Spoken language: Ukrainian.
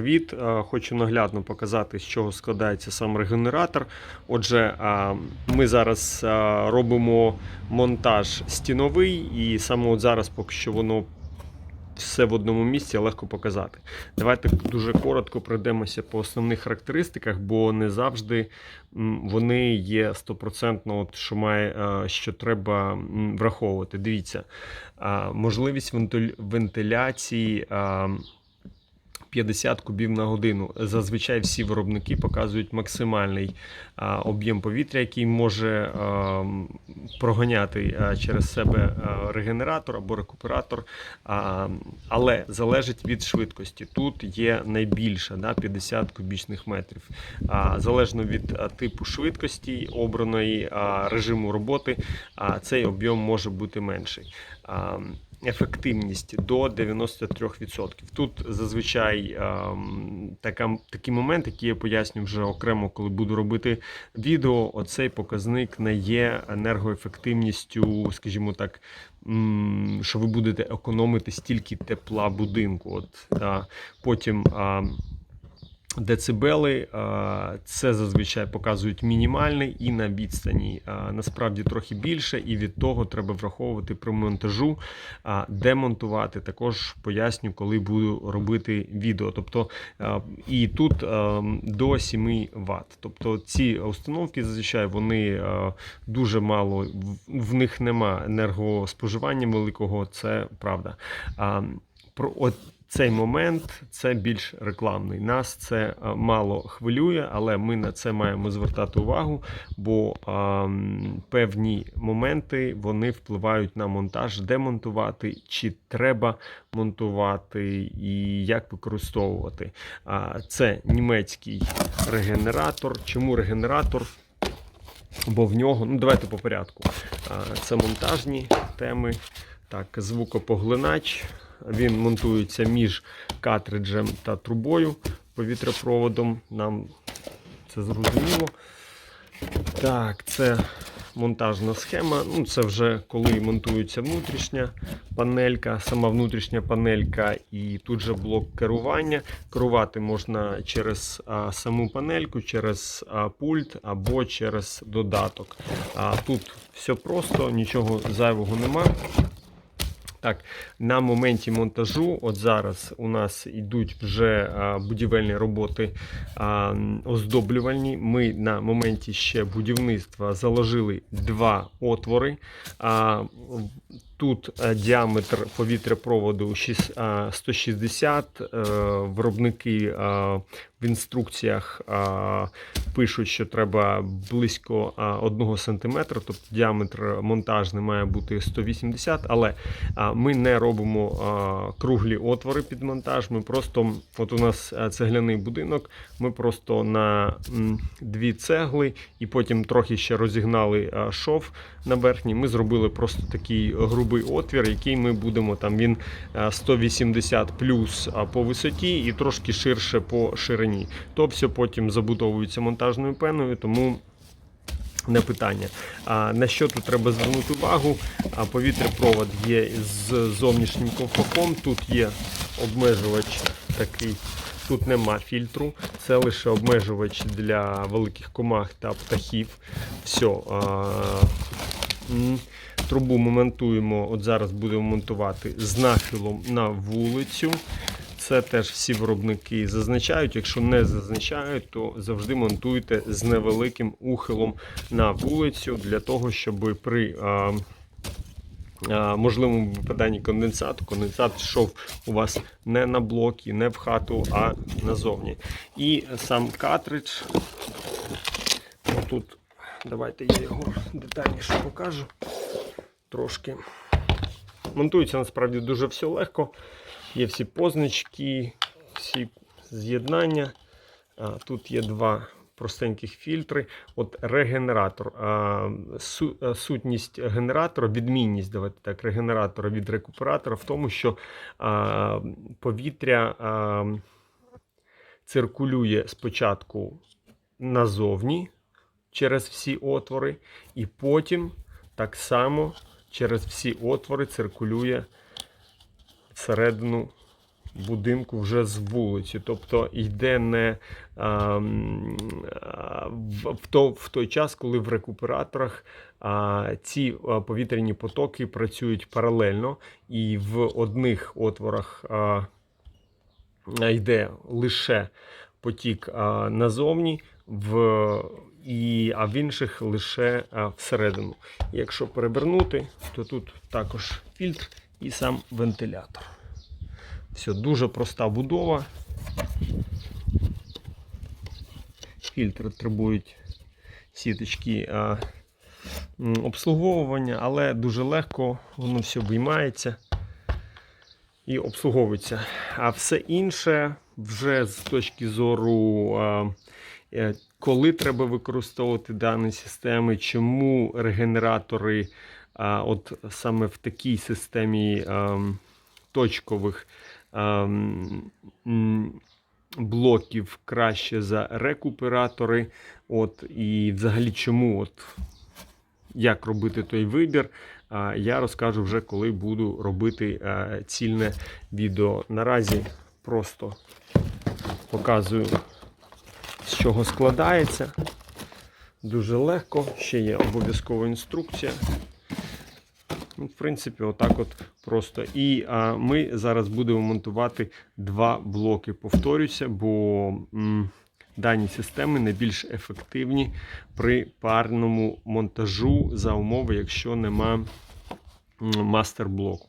Від е, хочу наглядно показати, з чого складається сам регенератор. Отже, е, ми зараз е, робимо монтаж стіновий, і саме от зараз, поки що воно все в одному місці легко показати. Давайте дуже коротко пройдемося по основних характеристиках, бо не завжди вони є стопроцентно, от, що має, що треба враховувати. Дивіться, можливість вентиляції. Е, 50 кубів на годину. Зазвичай всі виробники показують максимальний об'єм повітря, який може проганяти через себе регенератор або рекуператор, але залежить від швидкості. Тут є найбільша да, 50 кубічних метрів. Залежно від типу швидкості обраної режиму роботи, цей об'єм може бути менший. Ефективність до 93%. Тут зазвичай ем, така, такий момент, який я поясню вже окремо, коли буду робити відео. Оцей показник не є енергоефективністю, скажімо так, що ви будете економити стільки тепла будинку. От, а, потім. А, Децибели це зазвичай показують мінімальний і на відстані. Насправді трохи більше, і від того треба враховувати при монтажу, де монтувати. Також поясню, коли буду робити відео. Тобто і тут до 7 Вт. Тобто ці установки зазвичай вони дуже мало, в них нема енергоспоживання великого, це правда. Про от цей момент це більш рекламний. Нас це мало хвилює, але ми на це маємо звертати увагу, бо а, певні моменти вони впливають на монтаж, де монтувати, чи треба монтувати і як використовувати. А, Це німецький регенератор. Чому регенератор? Бо в нього, ну давайте по порядку. А, Це монтажні теми. Так, звукопоглинач. Він монтується між картриджем та трубою повітряпроводом. Нам це зрозуміло. Так, це монтажна схема. Ну, це вже коли монтується внутрішня панелька, сама внутрішня панелька і тут же блок керування. Керувати можна через а, саму панельку, через а, пульт або через додаток. А, тут все просто, нічого зайвого нема. Так, на моменті монтажу, от зараз у нас йдуть вже будівельні роботи оздоблювальні. Ми на моменті ще будівництва заложили два отвори. Тут е, діаметр повітряпроводу шіс- 160. е, Виробники в інструкціях пишуть, що треба близько 1 см, тобто діаметр монтажний має бути 180 але ми не робимо круглі отвори під монтаж. Ми просто, от у нас цегляний будинок, ми просто на дві цегли і потім трохи ще розігнали шов на верхній. Ми зробили просто такий грубий отвір, який ми будемо там він 180 плюс по висоті і трошки ширше по ширині. То все потім забудовується монтажною пеною, тому не питання. А на що тут треба звернути увагу? А повітряпровод є з зовнішнім ковпаком. Тут є обмежувач такий. Тут нема фільтру, це лише обмежувач для великих комах та птахів. Все. А, трубу ми монтуємо. От зараз будемо монтувати з нахилом на вулицю. Це теж всі виробники зазначають. Якщо не зазначають, то завжди монтуйте з невеликим ухилом на вулицю для того, щоб при а, а, можливому випаданні конденсату конденсат йшов у вас не на блоки, не в хату, а назовні. І сам картридж. Тут давайте я його детальніше покажу. Трошки. Монтується насправді дуже все легко. Є всі позначки, всі з'єднання. Тут є два простеньких фільтри. От регенератор. Сутність генератора, відмінність давайте так, регенератора від рекуператора в тому, що повітря циркулює спочатку назовні через всі отвори, і потім так само через всі отвори циркулює всередину будинку вже з вулиці. Тобто йде не а, в, то, в той час, коли в рекуператорах а, ці повітряні потоки працюють паралельно, і в одних отворах а, йде лише потік а, назовні, в, і, а в інших лише а, всередину. Якщо перевернути, то тут також фільтр і сам вентилятор. Все, дуже проста будова. Фільтри требують сіточки а, обслуговування, але дуже легко воно все виймається і обслуговується. А все інше вже з точки зору, е, коли треба використовувати дані системи, чому регенератори от саме в такій системі точкових блоків краще за рекуператори. От, і взагалі чому, от, як робити той вибір, я розкажу вже, коли буду робити е, цільне відео. Наразі просто показую, з чого складається. Дуже легко, ще є обов'язкова інструкція. Ну, В принципі, отак от просто. І а, ми зараз будемо монтувати два блоки. Повторюся, бо м, дані системи найбільш ефективні при парному монтажу за умови, якщо нема мастер-блоку.